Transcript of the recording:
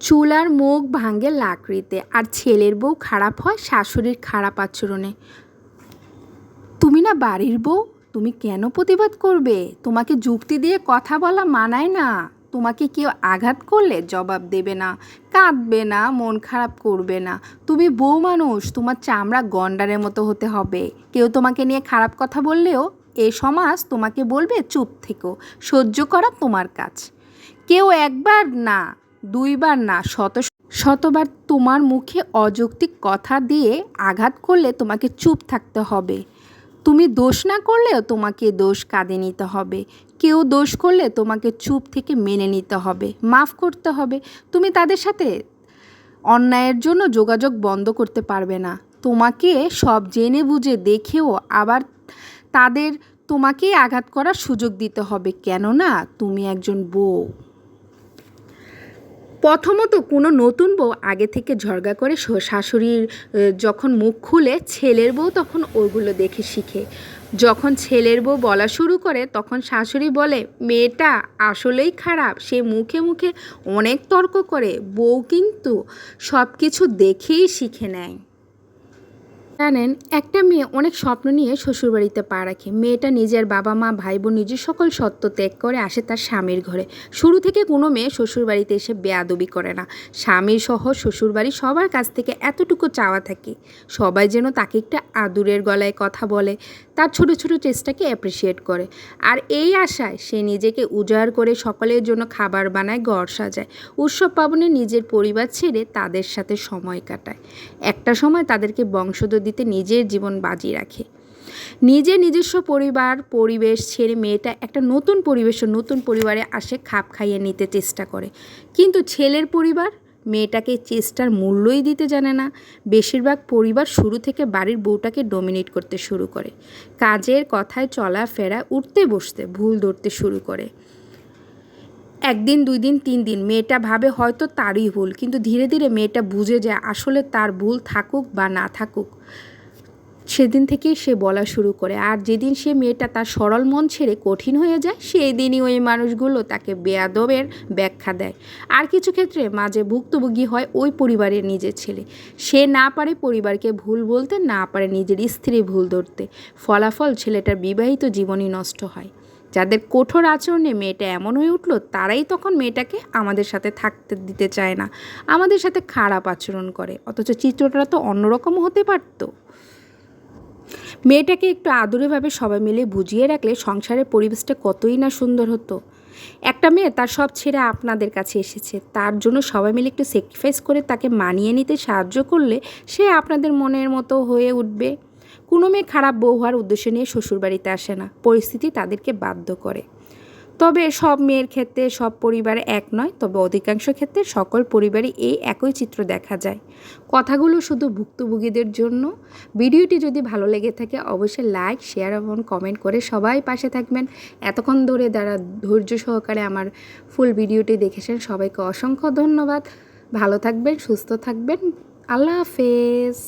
চুলার মুখ ভাঙে লাকড়িতে, আর ছেলের বউ খারাপ হয় শাশুড়ির খারাপ আচরণে। তুমি না বাড়ির বউ, তুমি কেন প্রতিবাদ করবে? তোমাকে যুক্তি দিয়ে কথা বলা মানায় না। তোমাকে কেউ আঘাত করলে জবাব দেবে না, কাঁদবে না, মন খারাপ করবে না। তুমি বউ মানুষ, তোমার চামড়া গন্ডারের মতো হতে হবে। কেউ তোমাকে নিয়ে খারাপ কথা বললেও এ সমাজ তোমাকে বলবে চুপ থেকো, সহ্য করা তোমার কাজ। কেউ একবার না দুইবার না, শত শতবার তোমার মুখে অযৌক্তিক কথা দিয়ে আঘাত করলে তোমাকে চুপ থাকতে হবে। তুমি দোষ না করলেও তোমাকে দোষ কাঁদে নিতে হবে। কেউ দোষ করলে তোমাকে চুপ থেকে মেনে নিতে হবে, মাফ করতে হবে। তুমি তাদের সাথে অন্যায়ের জন্য যোগাযোগ বন্ধ করতে পারবে না। তোমাকে সব জেনে বুঝে দেখেও আবার তাদের তোমাকেই আঘাত করার সুযোগ দিতে হবে। কেননা, তুমি একজন বউ। প্রথমত কোনো নতুন বউ আগে থেকে ঝরগা করে শাশুড়ির যখন মুখ খুলে ছেলের বউ তখন ওগুলো দেখে শিখে। যখন ছেলের বউ বলা শুরু করে তখন শাশুড়ি বলে, মেয়েটা আসলেই খারাপ। সে মুখে মুখে অনেক তর্ক করে। বউ কিন্তু সব কিছু দেখেই শিখে নেয়। জানেন, একটা মেয়ে অনেক স্বপ্ন নিয়ে শ্বশুরবাড়িতে পা রাখে। মেয়েটা নিজের বাবা মা ভাই বোন নিজের সকল সত্য ত্যাগ করে আসে তার স্বামীর ঘরে। শুরু থেকে কোনো মেয়ে শ্বশুরবাড়িতে এসে বেয়াদবি করে না। স্বামী সহ শ্বশুরবাড়ি সবার কাছ থেকে এতটুকু চাওয়া থাকে। সবাই যেন তাকে একটা আদুরের গলায় কথা বলে, তার ছোট ছোট চেষ্টাকে অ্যাপ্রিসিয়েট করে। আর এই আশায় সে নিজেকে উজাড় করে সকলের জন্য খাবার বানায়, ঘর সাজায়। উৎসব পাবনে নিজের পরিবার ছেড়ে তাদের সাথে সময় কাটায়। একটা সময় তাদেরকে বংশধর দিতে নিজের জীবন বাজি রাখে। নিজের নিজস্ব পরিবার, পরিবেশ ছেড়ে মেয়েটা একটা নতুন পরিবেশ নতুন পরিবারে আসে, খাপ খাইয়ে নিতে চেষ্টা করে। কিন্তু ছেলের পরিবার মেয়েটাকে চেষ্টার মূল্যই দিতে জানে না। বেশিরভাগ পরিবার শুরু থেকে বাড়ির বউটাকে ডমিনেট করতে শুরু করে। কাজের কথায় চলাফেরা, উঠতে বসতে ভুল ধরতে শুরু করে। একদিন দুই দিন তিন দিন মেয়েটা ভাবে হয়তো তারই ভুল, কিন্তু ধীরে ধীরে মেয়েটা বুঝে যায় আসলে তার ভুল থাকুক বা না থাকুক। সেদিন থেকেই সে বলা শুরু করে, আর যেদিন সে মেয়েটা তার সরল মন ছেড়ে কঠিন হয়ে যায় সেই দিনই ওই মানুষগুলো তাকে বেয়াদবের ব্যাখ্যা দেয়। আর কিছু ক্ষেত্রে মাঝে ভুক্তভোগী হয় ওই পরিবারের নিজের ছেলে। সে না পারে পরিবারকে ভুল বলতে, না পারে নিজের স্ত্রী ভুল ধরতে। ফলাফল ছেলেটার বিবাহিত জীবনই নষ্ট হয়। যাদের কঠোর আচরণে মেয়েটা এমন হয়ে উঠল, তারাই তখন মেয়েটাকে আমাদের সাথে থাকতে দিতে চায় না। আমাদের সাথে খারাপ আচরণ করে। অথচ চিত্রটা তো অন্যরকম হতে পারতো। মেয়েটাকে একটু আদুরেভাবে সবাই মিলে বুঝিয়ে রাখলে সংসারের পরিবেশটা কতই না সুন্দর হতো। একটা মেয়ে তার সব ছেড়ে আপনাদের কাছে এসেছে। তার জন্য সবাই মিলে একটু স্যাক্রিফাইস করে তাকে মানিয়ে নিতে সাহায্য করলে সে আপনাদের মনের মতো হয়ে উঠবে। কোনো মেয়ে খারাপ বউ হওয়ার উদ্দেশ্য নিয়ে শ্বশুরবাড়িতে আসে না। পরিস্থিতি তাদেরকে বাধ্য করে। তবে সব মেয়ের ক্ষেত্রে সব পরিবারে এক নয়, তবে অধিকাংশ ক্ষেত্রে সকল পরিবারে এই একই চিত্র দেখা যায়। কথাগুলো শুধু ভুক্তভোগীদের জন্য। ভিডিওটি যদি ভালো লেগে থাকে, অবশ্যই লাইক, শেয়ার এবং কমেন্ট করে সবাই পাশে থাকবেন। এতক্ষণ ধরে যারা ধৈর্য সহকারে আমার ফুল ভিডিওটি দেখেছেন, সবাইকে অসংখ্য ধন্যবাদ। ভালো থাকবেন, সুস্থ থাকবেন। আল্লাহ হাফেজ।